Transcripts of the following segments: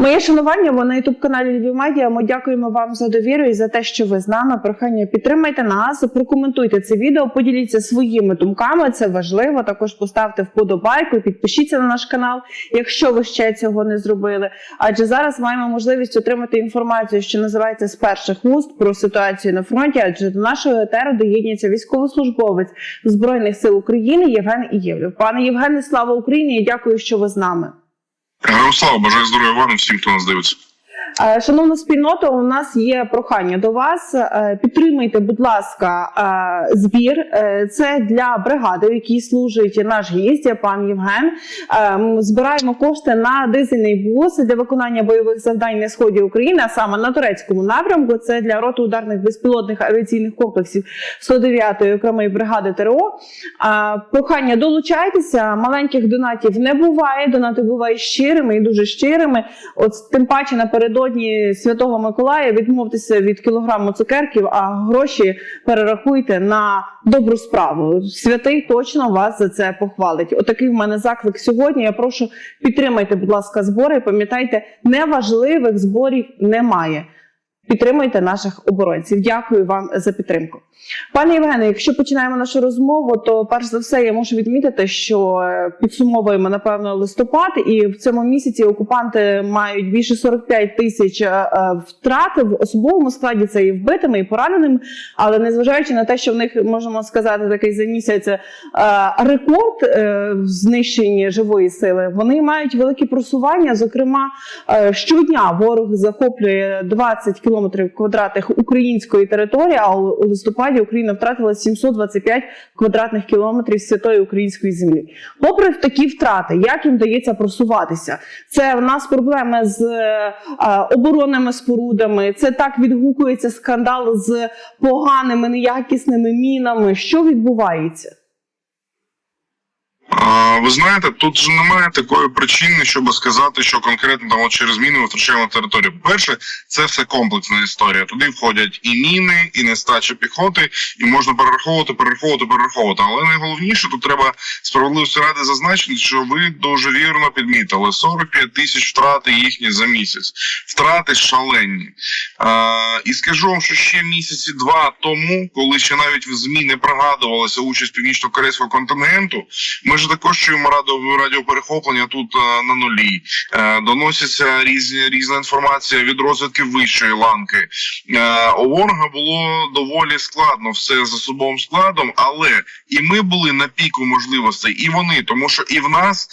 Моє шанування ви на ютуб каналі Львів Медіа. Ми дякуємо вам за довіру і за те, що ви з нами. Прохання підтримайте нас, прокоментуйте це відео, поділіться своїми думками. Це важливо. Також поставте вподобайку, підпишіться на наш канал, якщо ви ще цього не зробили. Адже зараз маємо можливість отримати інформацію, що називається з перших уст про ситуацію на фронті. Адже до нашого етеру доєднується військовослужбовець збройних сил України Євген Ієвлів. Пане Євгене, слава Україні! і Дякую, що ви з нами. Героям слава, бажаю здоров'я вам всім, хто нас дивиться. Е, Шановна спільнота, у нас є прохання до вас. Е, Підтримайте, будь ласка, е, збір. Це для бригади, в якій служить наш гість, пан Євген. Збираємо кошти на дизельний бус для виконання бойових завдань на сході України, а саме на турецькому напрямку. Це для роти ударних безпілотних авіаційних комплексів 109-ї окремої бригади ТРО. Прохання долучайтеся. Маленьких донатів не буває. Донати бувають щирими і дуже щирими. От тим паче напередодні Святого Миколая відмовтеся від кілограму цукерків, а гроші перерахуйте на добру справу. Святий точно вас за це похвалить. Отакий в мене заклик сьогодні. Я прошу підтримайте, будь ласка, збори. Пам'ятайте, неважливих зборів немає. Підтримуйте наших оборонців. Дякую вам за підтримку. Пане Євгене, якщо починаємо нашу розмову, то перш за все я мушу відмітити, що е, підсумовуємо напевно листопад, і в цьому місяці окупанти мають більше 45 тисяч е, е, втрат в особовому складі. Це і вбитими, і пораненими. Але незважаючи на те, що в них можемо сказати такий за місяць рекорд в знищенні живої сили, вони мають великі просування. Зокрема, щодня ворог захоплює 20 кілометрів квадратних української території. А у листопаді Україна втратила 725 квадратних кілометрів святої української землі. Попри такі втрати, як їм вдається просуватися? Це в нас проблеми з е, оборонними спорудами. Це так відгукується скандал з поганими неякісними мінами. Що відбувається? Ви знаєте, тут же немає такої причини, щоб сказати, що конкретно там через міни втрачаємо територію. Перше, це все комплексна історія. Туди входять і міни, і нестача піхоти, і можна перераховувати, перераховувати, перераховувати. Але найголовніше тут треба справедливості ради зазначити, що ви дуже вірно підмітили 45 тисяч втрати їхні за місяць. Втрати шалені. А, і скажу вам, що ще місяці два тому, коли ще навіть в змі не пригадувалася участь північно-корейського контингенту, ми також чуємо радіо, радіоперехоплення тут е, на нулі. Е, доноситься різні різна інформація від розвідки вищої ланки. Е, у ворога було доволі складно все з особовим складом, але і ми були на піку можливостей, і вони, тому що і в нас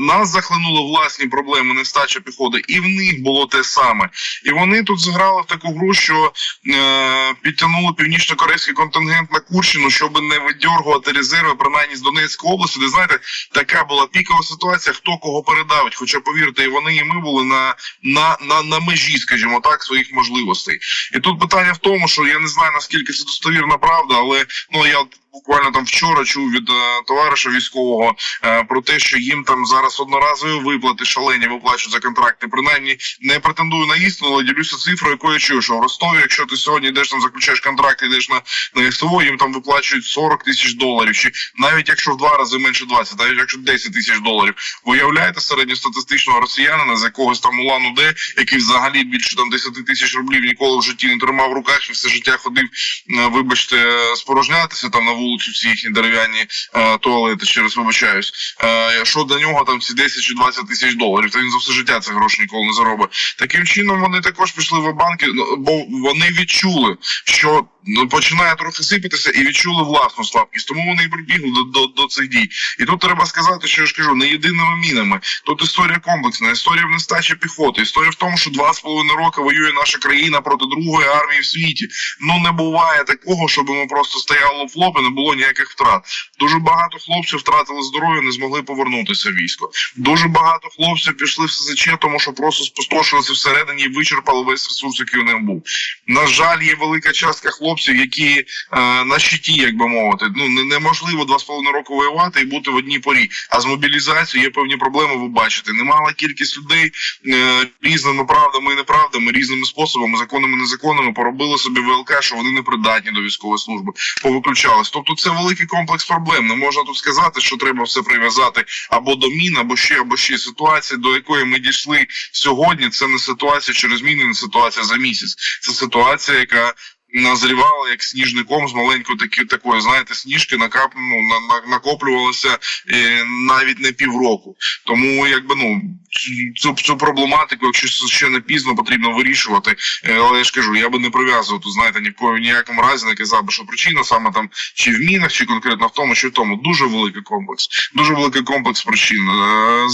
нас захлинули власні проблеми нестача піхоти, і в них було те саме. І вони тут зіграли в таку гру, що підтягнули північно-корейський контингент на Курщину, щоб не видьоргувати резерви, принаймні з Донецької області, де знаєте, така була пікова ситуація, хто кого передавить. Хоча повірте, і вони, і ми були на, на, на, на межі, скажімо так, своїх можливостей. І тут питання в тому, що я не знаю наскільки це достовірна правда, але ну я. Буквально там вчора чув від е, товариша військового е, про те, що їм там зараз одноразові виплати шалені виплачують за контракти. Принаймні не претендую на істину, але ділюся цифрою, якою чую, що в Ростові, якщо ти сьогодні йдеш там, заключаєш контракт, йдеш на, на СТО, їм там виплачують 40 тисяч доларів, чи навіть якщо в два рази менше 20, навіть якщо 10 тисяч доларів. Ви уявляєте середньостатистичного росіянина з якогось там улан удэ який взагалі більше там 10 тисяч рублів ніколи в житті не тримав в руках і все життя ходив, е, вибачте, спорожнятися там на вулицю всі їхні дерев'яні е, туалети, ще раз вибачаюсь. Е, що до нього там ці 10 чи 20 тисяч доларів, то він за все життя цих грошей ніколи не заробить. Таким чином вони також пішли в банки, бо вони відчули, що ну, починає трохи сипатися і відчули власну слабкість. Тому вони і прибігли до, до, до цих дій. І тут треба сказати, що я ж кажу, не єдиними мінами. Тут історія комплексна, історія в нестачі піхоти, історія в тому, що два з половиною роки воює наша країна проти другої армії в світі. Ну не буває такого, щоб ми просто стояли в лоб і не було ніяких втрат. Дуже багато хлопців втратили здоров'я, не змогли повернутися в військо. Дуже багато хлопців пішли в СЗЧ, тому що просто спустошилися всередині і вичерпали весь ресурс, який у них був. На жаль, є велика частка хлопців хлопців, які е, на щиті, як би мовити. Ну неможливо два з половиною року воювати і бути в одній порі. А з мобілізацією є певні проблеми. Ви бачите, немала кількість людей е, різними правдами і неправдами, різними способами, законами, незаконними поробили собі ВЛК, що вони не придатні до військової служби, повиключались. Тобто, це великий комплекс проблем. Не можна тут сказати, що треба все прив'язати або до мін, або ще, або ще ситуація, до якої ми дійшли сьогодні. Це не ситуація через міни, не ситуація за місяць. Це ситуація, яка назрівала як сніжником з маленькою такі такої, знаєте, сніжки накап, ну, на, на, накоплювалося е, навіть не півроку. Тому якби ну цю, цю проблематику, якщо ще не пізно, потрібно вирішувати. Е, Але я ж кажу, я би не прив'язував знаєте, ні в ніякому разі не казав би, що причина саме там чи в мінах, чи конкретно в тому, чи в тому. Дуже великий комплекс. Дуже великий комплекс причин. Е,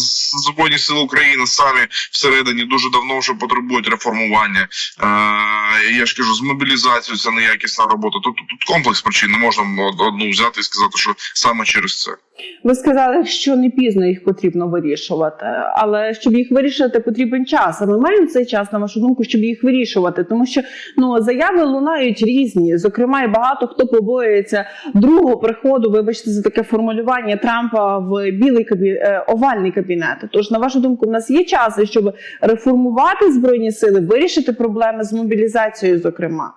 Збройні сили України самі всередині дуже давно вже потребують реформування. Е, Я ж кажу, з мобілізацією це неякісна робота. Тобто тут комплекс причин не можна одну взяти і сказати, що саме через це. Ви сказали, що не пізно їх потрібно вирішувати, але щоб їх вирішити, потрібен час. А ми маємо цей час, на вашу думку, щоб їх вирішувати, тому що ну заяви лунають різні. Зокрема, і багато хто побоюється другого приходу. Вибачте за таке формулювання Трампа в білий кабі... е, овальний кабінет. Тож, на вашу думку, в нас є час, щоб реформувати збройні сили, вирішити проблеми з мобілізацією, зокрема.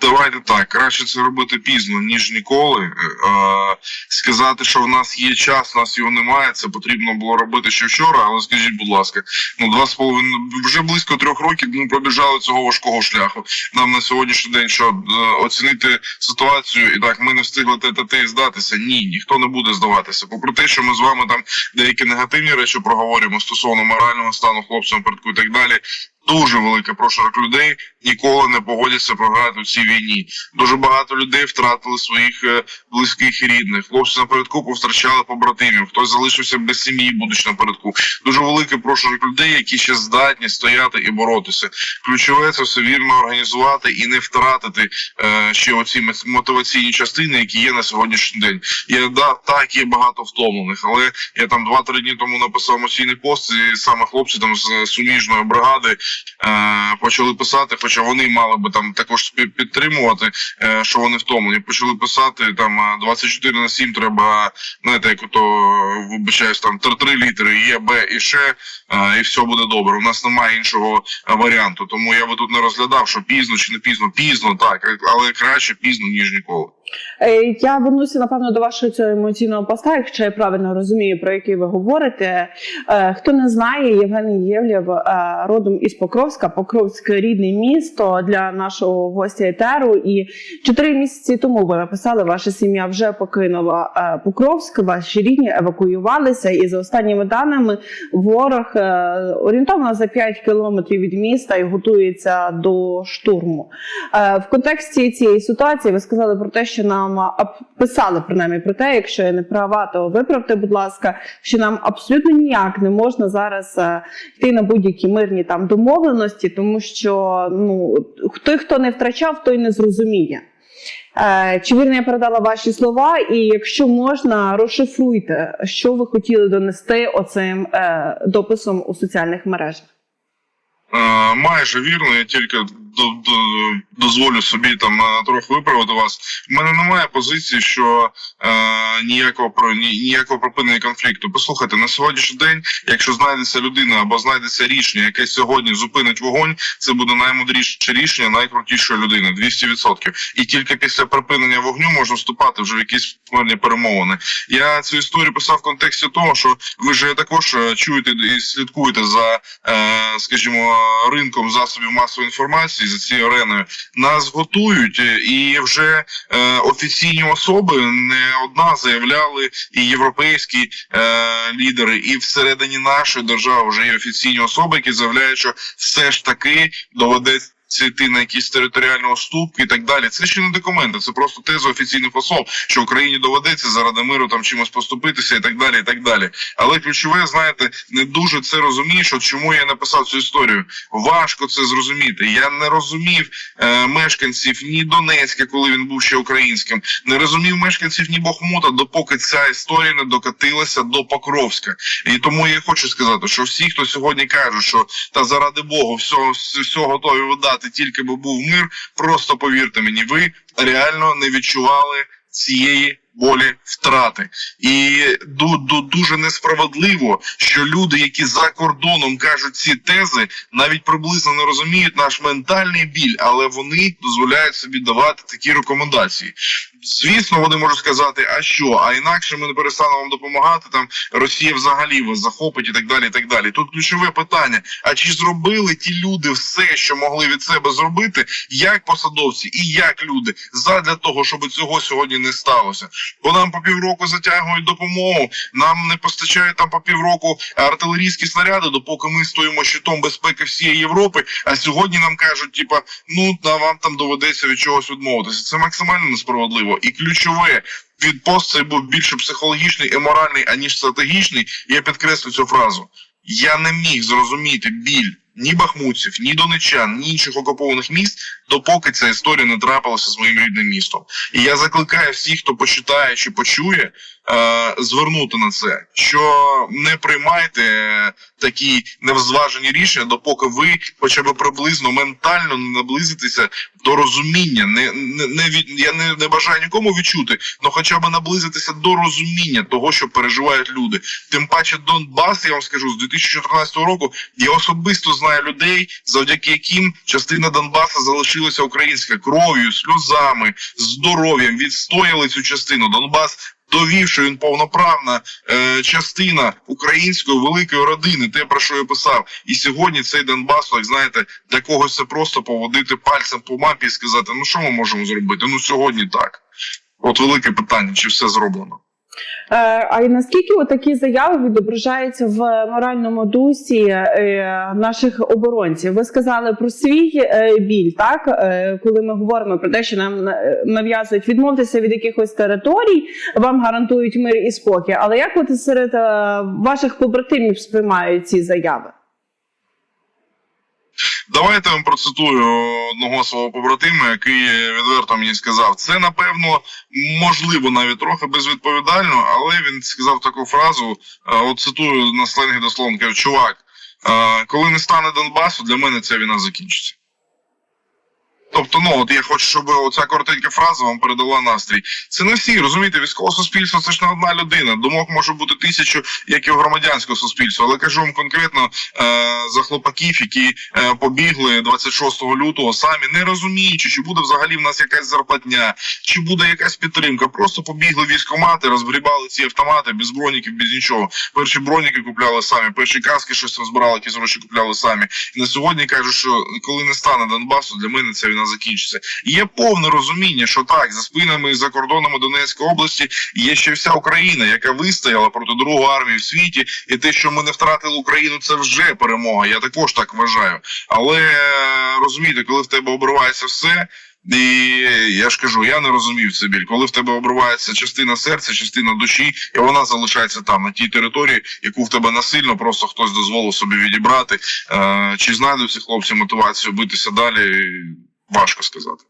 Давайте так, краще це робити пізно, ніж ніколи. Е, сказати, що в нас є час, в нас його немає. Це потрібно було робити ще вчора. Але скажіть, будь ласка, ну два з половиною вже близько трьох років ми пробіжали цього важкого шляху. Нам на сьогоднішній день що е, оцінити ситуацію, і так ми не встигли те здатися. Ні, ніхто не буде здаватися. Попри те, що ми з вами там деякі негативні речі проговоримо стосовно морального стану хлопцям передку і так далі. Дуже великий прошарок людей ніколи не погодяться програти у цій війні. Дуже багато людей втратили своїх е, близьких і рідних. Хлопці напередку повтрачали побратимів. Хтось залишився без сім'ї, будучи напередку. Дуже великий прошарок людей, які ще здатні стояти і боротися. Ключове це все вірно організувати і не втратити е, ще оці мотиваційні частини, які є на сьогоднішній день. Є да так, є багато втомлених, але я там два-три дні тому написав емоційний пост, і саме хлопці там з суміжної бригади почали писати, хоча вони мали би там також підтримувати, е, що вони втомлені. Почали писати там е, 24 на 7 треба, знаєте, як ото вибачаюсь, там 3 літери є, Б і ще, е, і все буде добре. У нас немає іншого е, варіанту. Тому я би тут не розглядав, що пізно чи не пізно. Пізно так, але краще пізно ніж ніколи. Е, Я вернуся напевно до вашого цього емоційного поста, якщо я правильно розумію, про який ви говорите. Е, Хто не знає, Євген Євлєв е, родом із Покровська. Покровськ рідне місто для нашого гостя етеру. І чотири місяці тому ви написали, ваша сім'я вже покинула Покровськ, ваші рідні евакуювалися. І за останніми даними ворог орієнтовно за 5 кілометрів від міста і готується до штурму. В контексті цієї ситуації ви сказали про те, що нам а, писали принаймні про те, якщо я не права, то виправте, будь ласка, що нам абсолютно ніяк не можна зараз е, йти на будь-які мирні там домовленості, тому що ну той, хто не втрачав, той не зрозуміє. Е, Чи вірно я передала ваші слова? І якщо можна, розшифруйте, що ви хотіли донести оцим е, дописом у соціальних мережах. Майже вірно, я тільки дозволю собі там трохи виправити вас. У мене немає позиції, що е, ніякого про ніякого припинення конфлікту. Послухайте, на сьогоднішній день, якщо знайдеться людина або знайдеться рішення, яке сьогодні зупинить вогонь, це буде наймудріше рішення найкрутішої людини 200%. І тільки після припинення вогню можна вступати вже в якісь мирні перемовини. Я цю історію писав в контексті того, що ви ж також е, чуєте і слідкуєте за, е, скажімо, ринком засобів масової інформації за цією ареною. Нас готують, е, і вже е, офіційні особи не одна заявляли, і європейські е, лідери, і всередині нашої держави вже є офіційні особи, які заявляють, що все ж таки доведеться. Йти на якісь територіальні уступки і так далі. Це ще не документи, це просто тези офіційних особ, що Україні доведеться заради миру там чимось поступитися і так далі. і так далі. Але ключове, знаєте, не дуже це розумієш. От чому я написав цю історію. Важко це зрозуміти. Я не розумів е, мешканців ні Донецька, коли він був ще українським, не розумів мешканців ні Бахмута, допоки ця історія не докатилася до Покровська. І тому я хочу сказати, що всі, хто сьогодні каже, що та заради Богу, все, все готові видати сказати, тільки би був мир. Просто повірте мені, ви реально не відчували цієї болі втрати. І ду- ду- дуже несправедливо, що люди, які за кордоном кажуть ці тези, навіть приблизно не розуміють наш ментальний біль, але вони дозволяють собі давати такі рекомендації. Звісно, вони можуть сказати, а що, а інакше ми не перестанемо вам допомагати. Там Росія взагалі вас захопить і так далі. І так далі. Тут ключове питання: а чи зробили ті люди все, що могли від себе зробити, як посадовці і як люди, задля того, щоб цього сьогодні не сталося? Бо нам по півроку затягують допомогу, нам не постачають там по півроку артилерійські снаряди, допоки ми стоїмо щитом безпеки всієї Європи. А сьогодні нам кажуть, типа, ну та вам там доведеться від чогось відмовитися. Це максимально несправедливо. І ключове. Відпост цей був більше психологічний і моральний, аніж стратегічний. Я підкреслю цю фразу. Я не міг зрозуміти біль ні бахмутців, ні донечан, ні інших окупованих міст, допоки ця історія не трапилася з моїм рідним містом. І я закликаю всіх, хто почитає чи почує, звернути на це, що не приймайте е, такі невзважені рішення, допоки ви хоча б приблизно ментально не наблизитеся до розуміння. Не, не, не від я не, не бажаю нікому відчути, але хоча б наблизитися до розуміння того, що переживають люди. Тим паче Донбас, я вам скажу, з 2014 року я особисто знаю людей, завдяки яким частина Донбаса залишилася українська кров'ю, сльозами, здоров'ям, відстояли цю частину. Донбас довів, що він повноправна е, частина української великої родини, те про що я писав. І сьогодні цей Донбас, як знаєте, для когось це просто поводити пальцем по мапі і сказати: ну що ми можемо зробити? Ну сьогодні так. От велике питання, чи все зроблено. Е, А наскільки такі заяви відображаються в моральному дусі е, наших оборонців? Ви сказали про свій е, біль, так коли ми говоримо про те, що нам нав'язують відмовитися від якихось територій, вам гарантують мир і спокій. Але як от серед ваших побратимів сприймають ці заяви? Давайте вам процитую одного свого побратима, який відверто мені сказав. Це напевно можливо навіть трохи безвідповідально, але він сказав таку фразу. е, От цитую на сленгі дословно, каже, чувак, е, коли не стане Донбасу, для мене ця війна закінчиться. Тобто, ну от я хочу, щоб оця коротенька фраза вам передала настрій. Це не всі, розумієте, військове суспільство це ж не одна людина. Думок може бути тисячу, як і у громадянського суспільства. Але кажу вам конкретно е, за хлопаків, які е, побігли 26 лютого, самі не розуміючи, чи буде взагалі в нас якась зарплатня, чи буде якась підтримка. Просто побігли військомати, розгрібали ці автомати без броніків, без нічого. Перші броніки купляли самі, перші каски щось розбирали, якісь гроші купляли самі. І на сьогодні кажуть, що коли не стане Донбасу, для мене ця війна закінчиться. І є повне розуміння, що так, за спинами за кордонами Донецької області є ще вся Україна, яка вистояла проти другої армії в світі, і те, що ми не втратили Україну, це вже перемога. Я також так вважаю. Але розумієте, коли в тебе обривається все. І я ж кажу, я не розумів це біль. Коли в тебе обривається частина серця, частина душі, і вона залишається там на тій території, яку в тебе насильно просто хтось дозволив собі відібрати. Е, чи знайдуть ці хлопці мотивацію битися далі? Важко сказати.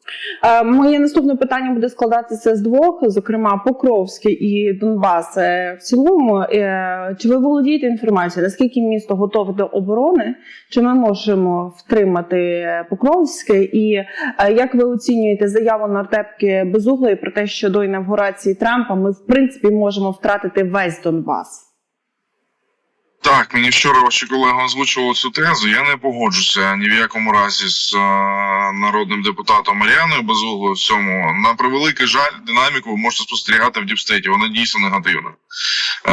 Е, Моє наступне питання буде складатися з двох, зокрема Покровський і Донбас. Е, В цілому, е, чи ви володієте інформацією, наскільки місто готове до оборони? Чи ми можемо втримати Покровське? І як ви оцінюєте заяву нардепки Безуглої про те, що до інавгурації Трампа ми в принципі можемо втратити весь Донбас? Так, мені вчора ваші колеги озвучували цю тезу. Я не погоджуся ні в якому разі з е, народним депутатом Мар'яною Безуглою в цьому. На превеликий жаль, динаміку ви можете спостерігати в діпстейті. Вона дійсно негативна. Е,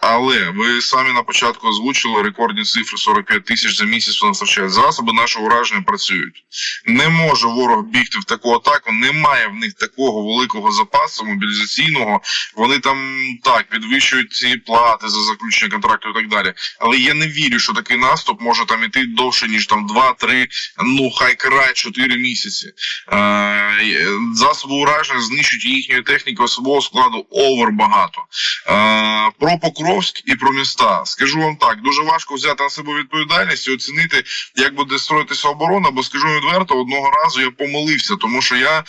але ви самі на початку озвучили рекордні цифри 45 тисяч за місяць. Вони втрачають засоби нашого ураження працюють. Не може ворог бігти в таку атаку. Немає в них такого великого запасу мобілізаційного. Вони там так підвищують ці плати за заключення контракту і так далі. Але я не вірю, що такий наступ може там іти довше ніж там 2-3, ну хай край 4 місяці. Е, засоби ураження знищують їхньої техніки особового складу овер багато. Е, про Покровськ і про міста. Скажу вам так, дуже важко взяти на себе відповідальність і оцінити, як буде строїтися оборона, бо скажу відверто, одного разу я помилився, тому що я е,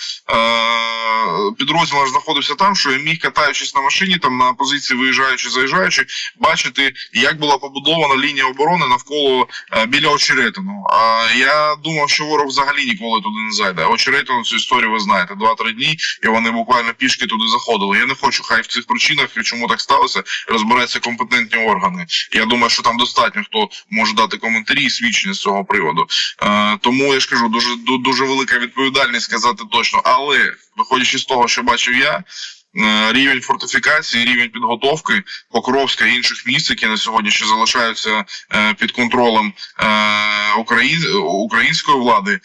підрозділ наш знаходився там, що я міг катаючись на машині, там на позиції виїжджаючи, заїжджаючи, бачити, як була побудована лінія оборони навколо е, біля Очеретину. А я думав, що ворог взагалі ніколи туди не зайде. Очеретину цю історію ви знаєте, два-три дні, і вони буквально пішки туди заходили. Я не хочу, хай в цих причинах, і чому так сталося, розбираються компетентні органи. Я думаю, що там достатньо хто може дати коментарі і свідчення з цього приводу. Е, тому я ж кажу, дуже ду- дуже велика відповідальність сказати точно. Але виходячи з того, що бачив я. Е, Рівень фортифікації, рівень підготовки Покровська і інших міст, які на сьогодні ще залишаються е, під контролем е, української влади,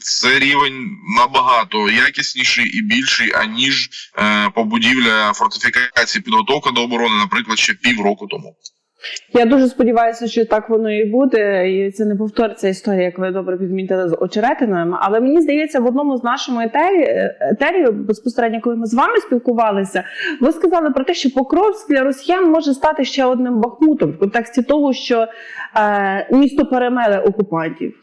це рівень набагато якісніший і більший, аніж побудівля фортифікації підготовка до оборони, наприклад, ще півроку тому. Я дуже сподіваюся, що так воно і буде, і це не повториться історія, як ви добре підмітили з очеретиною. Але мені здається, в одному з нашому етері, етері безпосередньо, коли ми з вами спілкувалися, ви сказали про те, що Покровськ для росіян може стати ще одним бахмутом в контексті того, що е, місто перемеле окупантів.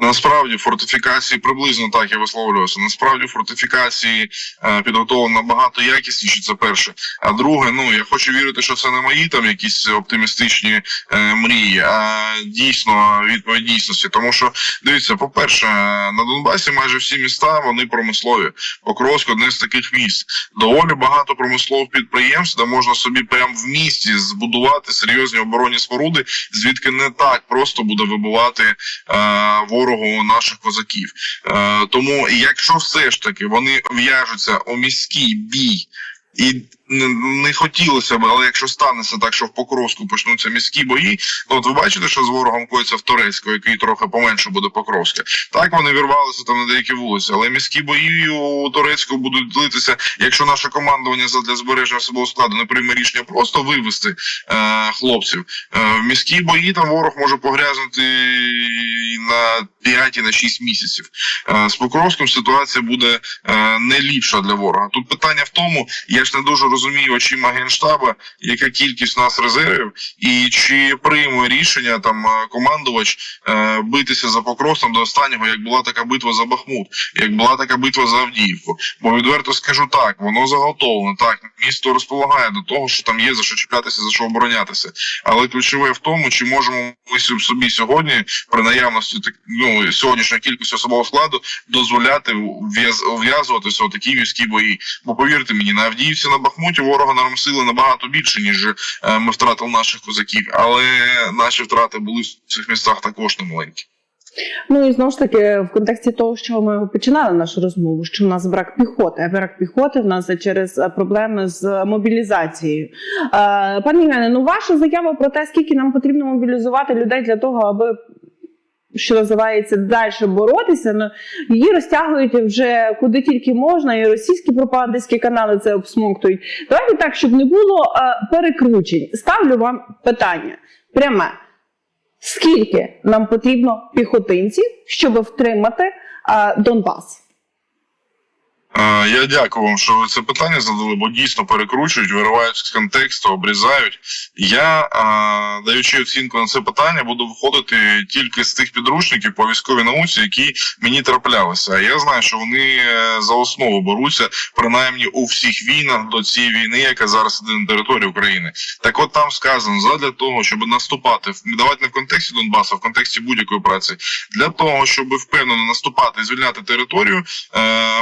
Насправді фортифікації приблизно так я висловлювався. Насправді фортифікації е, підготовлені набагато якісніші. Це перше. А друге, ну я хочу вірити, що це не мої там якісь оптимістичні е, мрії, а дійсно відповідь дійсності. Тому що дивіться, по-перше, на Донбасі майже всі міста вони промислові. Покровськ одне з таких міст. Доволі багато промислових підприємств, де можна собі прямо в місті збудувати серйозні оборонні споруди, звідки не так просто буде вибивати е, ворогу наших козаків. Е, тому, якщо все ж таки вони в'яжуться у міський бій. І не, хотілося б, але якщо станеться так, що в Покровську почнуться міські бої, ну от ви бачите, що з ворогом коїться в Турецьку, який трохи поменше буде Покровське. Так вони вірвалися там на деякі вулиці, але міські бої у Турецьку будуть длитися, якщо наше командування задля збереження особового складу не прийме рішення просто вивести е, хлопців. Е, міські бої там ворог може погрязнути і на 5 і на 6 місяців. Е, з Покровськом ситуація буде е, не ліпша для ворога. Тут питання в тому, я ж не дуже розумію очима генштаба, яка кількість у нас резервів, і чи прийме рішення там е, командувач битися за Покровськом до останнього, як була така битва за Бахмут, як була така битва за Авдіївку. Бо відверто скажу так, воно заготовлене. Так, місто розполагає до того, що там є за що чіплятися, за що оборонятися. Але ключове в тому, чи можемо ми собі сьогодні при наявності так- ну, сьогоднішньої кількості особового складу дозволяти в'яз- вв'язуватися у такі міські бої. Бо повірте мені, на Авдіївці на Бахмуті ворога наромсили набагато більше, ніж е, ми втратили наших козаків. Але наші втрати були в цих містах також немаленькі. Ну і знову ж таки, в контексті того, що ми починали нашу розмову, що в нас брак піхоти, а брак піхоти в нас через е, проблеми з мобілізацією. Е, Пане Євгене, ну ваша заява про те, скільки нам потрібно мобілізувати людей для того, аби. Що називається далі боротися, ну її розтягують вже куди тільки можна, і російські пропагандистські канали це обсмоктують. Давайте так, щоб не було е, перекручень. Ставлю вам питання пряме. Скільки нам потрібно піхотинців, щоб втримати е, Донбас? Е, Я дякую вам, що ви це питання задали, бо дійсно перекручують, виривають з контексту, обрізають. Я, е, даючи оцінку на це питання, буду виходити тільки з тих підручників по військовій науці, які мені траплялися. Я знаю, що вони е, за основу беруться принаймні у всіх війнах до цієї війни, яка зараз іде на території України. Так от там сказано, задля того, щоб наступати, давайте не в контексті Донбасу, а в контексті будь-якої праці, для того, щоб впевнено наступати і звільняти територію,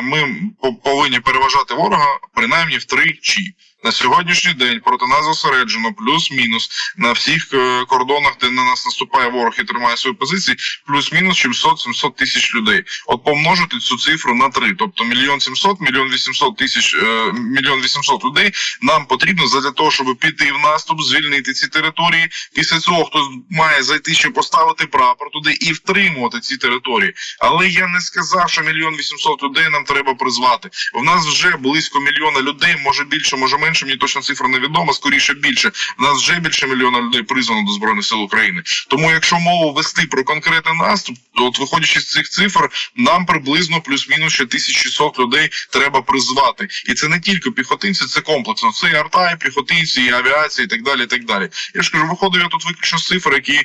ми повинні переважати ворога принаймні втричі. На сьогоднішній день проти нас зосереджено плюс-мінус на всіх е, кордонах, де на нас наступає ворог і тримає свої позиції, плюс-мінус 700-700 тисяч людей. От помножити цю цифру на три, тобто мільйон сімсот, мільйон вісімсот тисяч, е, мільйон вісімсот людей нам потрібно для того, щоб піти в наступ, звільнити ці території. Після цього хтось має зайти, щоб поставити прапор туди і втримувати ці території. Але я не сказав, що мільйон вісімсот людей нам треба призвати. В нас вже близько мільйона людей, може більше, може менше, менше, мені точно цифра невідома, скоріше більше. В нас вже більше мільйона людей призвано до збройних сил України. Тому, якщо мову вести про конкретний наступ, то от виходячи з цих цифр, нам приблизно плюс-мінус ще 1600 людей треба призвати. І це не тільки піхотинці, це комплексно. Це і арта, і піхотинці, і авіація, і так далі. І так далі. Я ж кажу, виходив я тут виключно з цифр, які е,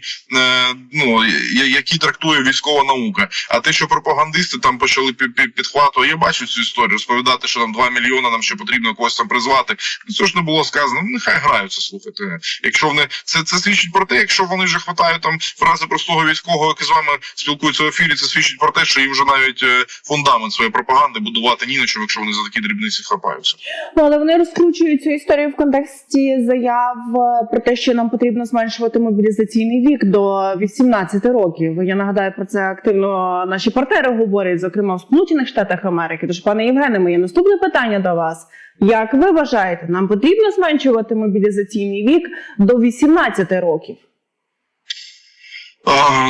ну які трактує військова наука. А те, що пропагандисти там почали пі- пі- підхватувати, я бачу цю історію, розповідати, що там 2 мільйони нам ще потрібно когось там призвати. Це ж не було сказано. Ну нехай граються. Слухайте, якщо вони це, це свідчить про те, якщо вони вже хватають там фрази простого військового, який з вами спілкуються в ефірі, це свідчить про те, що їм вже навіть е, фундамент своєї пропаганди будувати ні на чому, якщо вони за такі дрібниці хапаються. Ну, але вони розкручують цю історію в контексті заяв е, про те, що нам потрібно зменшувати мобілізаційний вік до 18 років. Я нагадаю про це активно наші партнери говорять, зокрема в Сполучених Штатах Америки. Тож, пане Євгене, моє наступне питання до вас. Як ви вважаєте, нам потрібно зменшувати мобілізаційний вік до 18 років?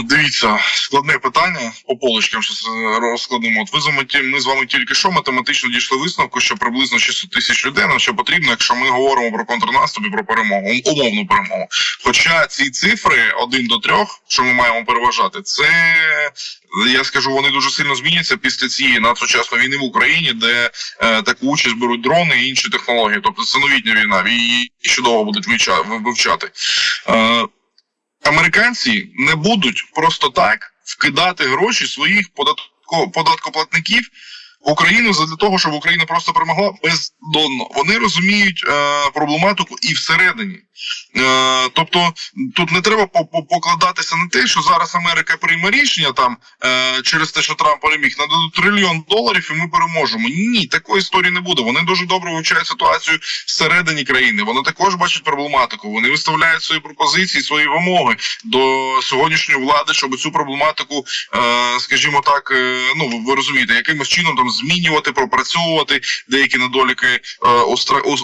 Дивіться, складне питання по полочкам розкладемо. От ви заметі, ми з вами тільки що математично дійшли висновку, що приблизно 600 тисяч людей нам ще потрібно, якщо ми говоримо про контрнаступ і про перемогу, умовну перемогу. Хоча ці цифри 1 до 3, що ми маємо переважати, це я скажу, вони дуже сильно зміняться після цієї надсучасної війни в Україні, де е, таку участь беруть дрони і інші технології. Тобто це новітня війна, її ще довго будуть вивчати. Е, американці не будуть просто так вкидати гроші своїх податко, податкоплатників в Україну для того, щоб Україна просто перемогла бездонно. Вони розуміють е, проблематику і всередині. Е, тобто тут не треба по- по- покладатися на те, що зараз Америка прийме рішення там е, через те, що Трамп переміг, нададуть трильйон доларів, і ми переможемо. Ні, такої історії не буде. Вони дуже добре вивчають ситуацію всередині країни. Вони також бачать проблематику. Вони виставляють свої пропозиції, свої вимоги до сьогоднішньої влади, щоб цю проблематику, е, скажімо так, е, ну ви розумієте, якимось чином там змінювати, пропрацьовувати деякі недоліки е,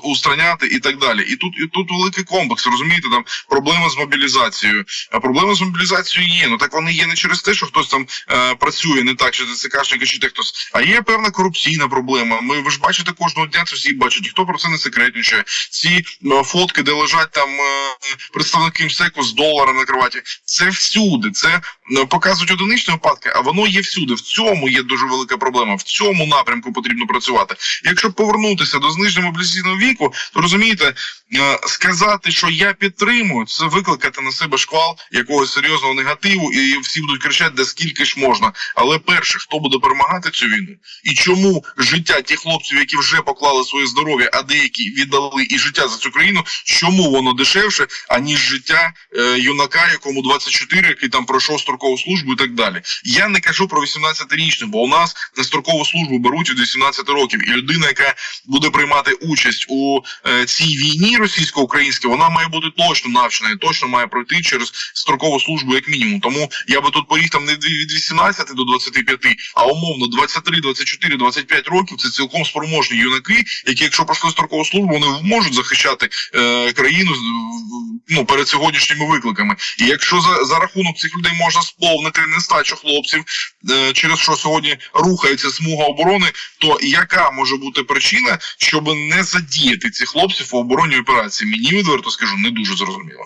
устраняти і так далі. І тут і тут великий комплекс. Розумієте, там проблема з мобілізацією. А проблема з мобілізацією є. Ну так вони є не через те, що хтось там е, працює не так, чи ТЦКшники, чи те хтось. А є певна корупційна проблема. Ми ви ж бачите кожного дня, це всі бачать, ніхто про це не секретнічає. Ці е, фотки, де лежать там е, представники МСЕКу з доларом на кроваті, це всюди. Це е, показують одиничні випадки, а воно є всюди. В цьому є дуже велика проблема. В цьому напрямку потрібно працювати. Якщо повернутися до зниження мобілізаційного віку, то розумієте, е, сказати, що я підтримую, це викликати на себе шквал якогось серйозного негативу, і всі будуть кричати, де скільки ж можна. Але перше, хто буде перемагати цю війну, і чому життя тих хлопців, які вже поклали своє здоров'я, а деякі віддали і життя за цю країну, чому воно дешевше, аніж життя е, юнака, якому 24, який там пройшов строкову службу і так далі. Я не кажу про 18-річних, бо у нас на строкову службу беруть від 18 років, і людина, яка буде приймати участь у е, цій війні російсько-українській, вона має бути точно навчена і точно має пройти через строкову службу як мінімум. Тому я би тут поріг там не від 18 до 25, а умовно 23, 24, 25 років. Це цілком спроможні юнаки, які, якщо пройшли строкову службу, вони можуть захищати е, країну ну перед сьогоднішніми викликами. І якщо за, за рахунок цих людей можна сповнити нестачу хлопців, е, через що сьогодні рухається смуга оборони, то яка може бути причина, щоб не задіяти цих хлопців у оборонній операції? Мені відверто скажу, не дуже зрозуміло.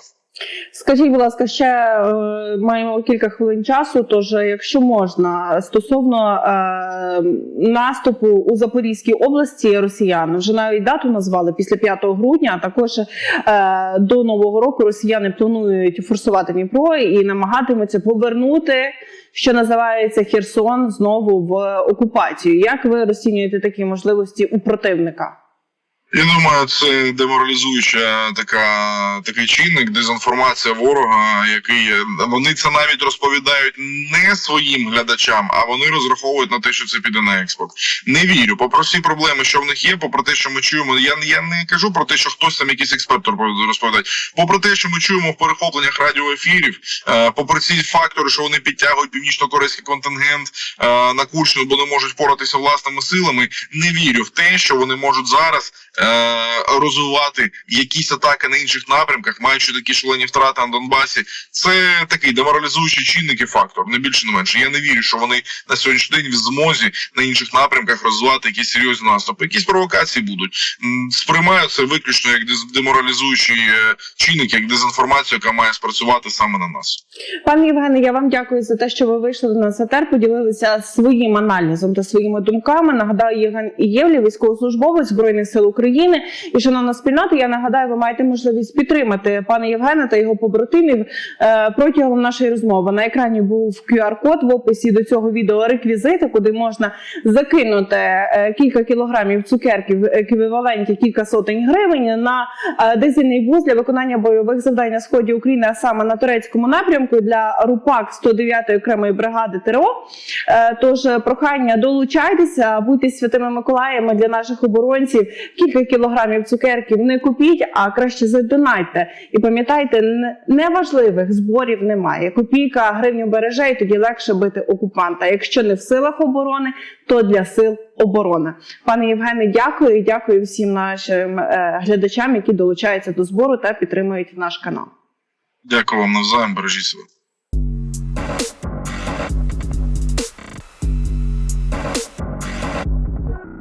Скажіть, будь ласка, ще е, маємо кілька хвилин часу. Тож, е, якщо можна, стосовно е, наступу у Запорізькій області росіян, вже навіть дату назвали після 5 грудня. А також е, до нового року росіяни планують форсувати Дніпро і намагатимуться повернути, що називається Херсон, знову в окупацію. Як ви розцінюєте такі можливості у противника? Я думаю, це деморалізуюча така такий чинник, дезінформація ворога, який вони це навіть розповідають не своїм глядачам, а вони розраховують на те, що це піде на експорт. Не вірю. Попри всі проблеми, що в них є, попри те, що ми чуємо. Я я не кажу про те, що хтось там якийсь експерт розповідає. Попри те, що ми чуємо в перехопленнях радіоефірів, е, попри ці фактори, що вони підтягують північно-корейський контингент е, на Курщину, бо не можуть впоратися власними силами. Не вірю в те, що вони можуть зараз розвивати якісь атаки на інших напрямках, маючи такі шалені втрати на Донбасі, це такий деморалізуючий чинник і фактор, не більше не менше. Я не вірю, що вони на сьогоднішній день в змозі на інших напрямках розвивати якісь серйозні наступи. Якісь провокації будуть. Сприймаю це виключно як деморалізуючий е, чинник, як дезінформацію, яка має спрацювати саме на нас. Пане Євгене, я вам дякую за те, що ви вийшли до нас в етер, поділилися своїм аналізом та своїми думками. Нагадаю, Євген Ієвлі, військовослужбовець збройних сил України. І шановна спільнота, я нагадаю, ви маєте можливість підтримати пана Євгена та його побратимів е, протягом нашої розмови. На екрані був QR-код в описі до цього відео реквізити, куди можна закинути е, кілька кілограмів цукерків еквіваленті кілька сотень гривень на е, дизельний бус для виконання бойових завдань на сході України, а саме на турецькому напрямку для РУПАК 109 окремої бригади ТРО. Тож прохання долучайтеся, будьте святими Миколаями для наших оборонців. Кілька кілограмів цукерків не купіть, а краще задонайте. І пам'ятайте, неважливих зборів немає. Копійка гривню береже, і тоді легше бити окупанта. Якщо не в силах оборони, то для сил оборони. Пане Євгене, дякую і дякую всім нашим е, глядачам, які долучаються до збору та підтримують наш канал. Дякую вам навзаєм, бережіть себе.